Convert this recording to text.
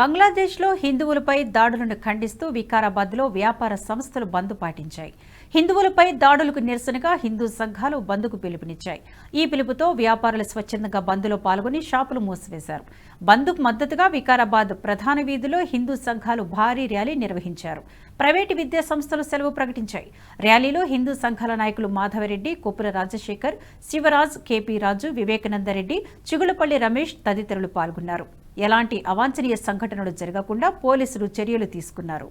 బంగ్లాదేశ్లో హిందువులపై దాడులను ఖండిస్తూ వికారాబాద్లో వ్యాపార సంస్థలు బంద్ పాటించాయి. హిందువులపై దాడులకు నిరసనగా హిందూ సంఘాలు బంద్కు పిలుపునిచ్చాయి. ఈ పిలుపుతో వ్యాపారులు స్వచ్ఛందంగా బంద్లో పాల్గొని షాపులు మూసివేశారు. బంద్కు మద్దతుగా వికారాబాద్ ప్రధాన వీధిలో హిందూ సంఘాలు భారీ ర్యాలీ నిర్వహించారు. ప్రైవేటు విద్యా సంస్థలు సెలవు ప్రకటించాయి. ర్యాలీలో హిందూ సంఘాల నాయకులు మాధవరెడ్డి కుప్పుల రాజశేఖర్ శివరాజ్ కేపీ రాజు వివేకానందరెడ్డి చిగులపల్లి రమేష్ తదితరులు పాల్గొన్నారు. ఎలాంటి అవాంఛనీయ సంఘటనలు జరగకుండా పోలీసులు చర్యలు తీసుకున్నారు.